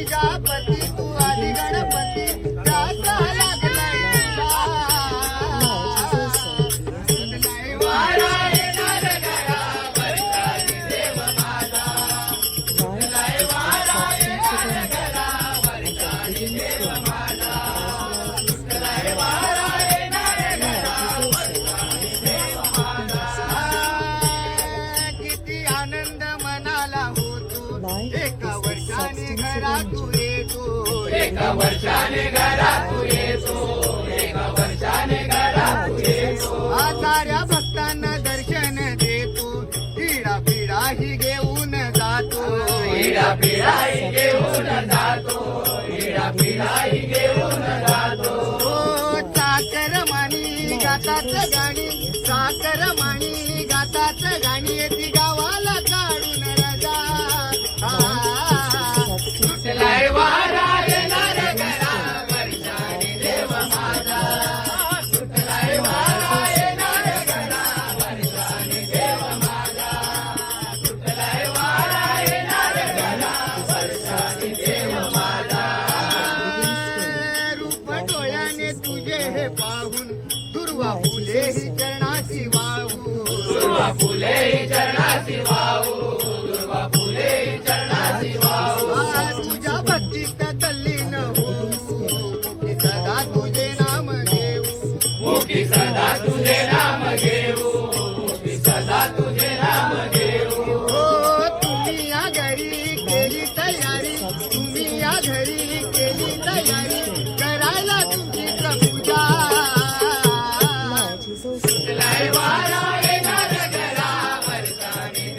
गिरिजापती तू आदि गणपती. त्याचा लागलाय. देव तू भक्तांना दर्शन देतो. पिढा पिढाही घेऊन जातो. हिडा पिढाही घेऊन जातो. हिडा पिढाही घेऊन जातो. साखर माणी गाताच गाणी साखर माणी गाताच गाणी येते गा हे पाहून दुर्वा फुले हि चरणाची वाहू. दुर्वा फुले हि चरणाची वाहू. दुर्वा फुले न होऊ. सदा तुझे नाम घेऊ. मुक्ती सदा तुझे नाम घेऊ. वारायण जगदावर्तने